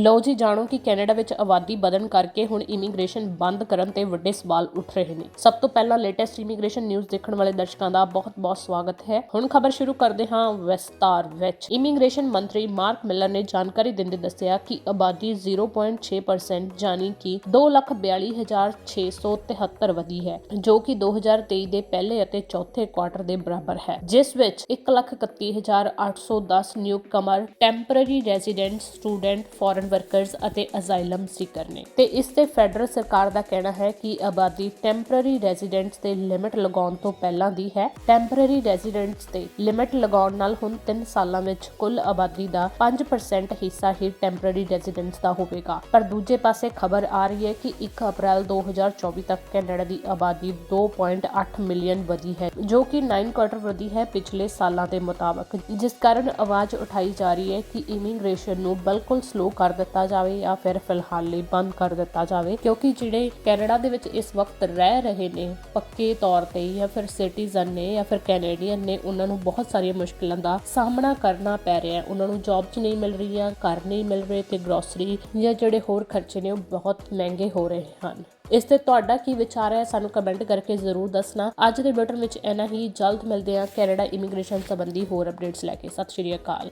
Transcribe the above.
ਲਓ ਜੀ, ਜਾਣੋ ਕਿ ਕੈਨੇਡਾ ਵਿੱਚ ਆਬਾਦੀ ਵਧਣ ਕਰਕੇ ਹੁਣ ਇਮੀਗ੍ਰੇਸ਼ਨ ਬੰਦ ਕਰਨ ਤੇ ਵੱਡੇ ਸਵਾਲ ਉੱਠ ਰਹੇ ਨੇ। ਸਭ ਤੋਂ ਪਹਿਲਾਂ ਲੇਟੈਸਟ ਇਮੀਗ੍ਰੇਸ਼ਨ ਨਿਊਜ਼ ਦੇਖਣ ਵਾਲੇ ਦਰਸ਼ਕਾਂ ਦਾ ਬਹੁਤ-ਬਹੁਤ ਸਵਾਗਤ ਹੈ। ਹੁਣ ਖਬਰ ਸ਼ੁਰੂ ਕਰਦੇ ਹਾਂ ਵਿਸਤਾਰ ਵਿੱਚ। ਇਮੀਗ੍ਰੇਸ਼ਨ ਮੰਤਰੀ ਮਾਰਕ ਮਿਲਰ ਨੇ ਜਾਣਕਾਰੀ ਦਿੰਦੇ ਦੱਸਿਆ ਕਿ ਆਬਾਦੀ 0.6% ਜਾਨੀ ਕਿ 242673 ਵਧੀ ਹੈ, ਜੋ ਕਿ 2023 ਦੇ ਪਹਿਲੇ ਅਤੇ ਚੌਥੇ ਕੁਆਟਰ ਦੇ ਬਰਾਬਰ ਹੈ, ਜਿਸ ਵਿੱਚ 131810 newcomer temporary resident student foreign workers ਅਤੇ ਅਜ਼ਾਈਲਮ ਸੀਕਰ ਨੇ ਤੇ ਇਸ ਤੇ ਫੈਡਰਲ ਸਰਕਾਰ ਦਾ ਕਹਿਣਾ ਹੈ ਕਿ ਆਬਾਦੀ ਟੈਂਪਰੇਰੀ ਰੈਜ਼ੀਡੈਂਟਸ ਤੇ ਲਿਮਿਟ ਲਗਾਉਣ ਤੋਂ ਪਹਿਲਾਂ ਦੀ ਹੈ। ਟੈਂਪਰੇਰੀ ਰੈਜ਼ੀਡੈਂਟਸ ਤੇ ਲਿਮਿਟ ਲਗਾਉਣ ਨਾਲ ਹੁਣ 3 ਸਾਲਾਂ ਵਿੱਚ ਕੁੱਲ ਆਬਾਦੀ ਦਾ 5% ਹਿੱਸਾ ਹੀ ਟੈਂਪਰੇਰੀ ਰੈਜ਼ੀਡੈਂਟਸ ਦਾ ਹੋਵੇਗਾ। ਪਰ ਦੂਜੇ ਪਾਸੇ ਖਬਰ ਆ ਰਹੀ ਹੈ ਕਿ 1 ਅਪ੍ਰੈਲ 2024 ਤੱਕ ਕੈਨੇਡਾ ਦੀ ਆਬਾਦੀ 2.8 ਮਿਲੀਅਨ ਵਧੀ ਹੈ, ਜੋ ਕਿ 9 ਕੁਆਟਰ ਵਧੀ ਹੈ ਪਿਛਲੇ ਸਾਲਾਂ ਦੇ ਮੁਤਾਬਕ। ਜਿਸ ਕਾਰਨ ਆਵਾਜ਼ ਉਠਾਈ ਜਾ ਰਹੀ ਹੈ ਕਿ ਇਮੀਗ੍ਰੇਸ਼ਨ ਨੂੰ ਬਿਲਕੁਲ ਸਲੋ ਕਰ ਦਿੱਤਾ ਜਾਵੇ ਜਾਂ ਫਿਰ ਫਿਲਹਾਲ ਲਈ ਬੰਦ ਕਰ ਦਿੱਤਾ ਜਾਵੇ, ਕਿਉਂਕਿ ਜਿਹੜੇ ਕੈਨੇਡਾ ਦੇ ਵਿੱਚ ਇਸ ਵਕਤ ਰਹਿ ਰਹੇ ਨੇ, ਪੱਕੇ ਤੌਰ ਤੇ ਜਾਂ ਫਿਰ ਸਿਟੀਜ਼ਨ ਨੇ ਜਾਂ ਫਿਰ ਕੈਨੇਡੀਅਨ ਨੇ, ਉਹਨਾਂ ਨੂੰ ਬਹੁਤ ਸਾਰੀਆਂ ਮੁਸ਼ਕਲਾਂ ਦਾ ਸਾਹਮਣਾ ਕਰਨਾ ਪੈ ਰਿਹਾ ਹੈ। ਉਹਨਾਂ ਨੂੰ ਜੌਬਸ ਨਹੀਂ ਮਿਲ ਰਹੀਆਂ, ਘਰ ਨਹੀਂ ਮਿਲ ਰਹੇ ਤੇ ਗਰੋਸਰੀ ਜਾਂ ਜਿਹੜੇ ਹੋਰ ਖਰਚੇ ਨੇ, ਉਹ ਬਹੁਤ ਮਹਿੰਗੇ ਹੋ ਰਹੇ ਹਨ। ਇਸ ਤੇ ਤੁਹਾਡਾ ਕੀ ਵਿਚਾਰ ਹੈ? ਸਾਨੂੰ ਕਮੈਂਟ ਕਰਕੇ ਜ਼ਰੂਰ ਦੱਸਣਾ। ਅੱਜ ਦੇ ਬਟਨ ਵਿੱਚ ਇਹਨਾਂ ਹੀ। ਜਲਦ ਮਿਲਦੇ ਆ ਕੈਨੇਡਾ ਇਮੀਗ੍ਰੇਸ਼ਨ ਸੰਬੰਧੀ ਹੋਰ ਅਪਡੇਟਸ ਲੈ ਕੇ। ਸਤਿ ਸ਼੍ਰੀ ਅਕਾਲ।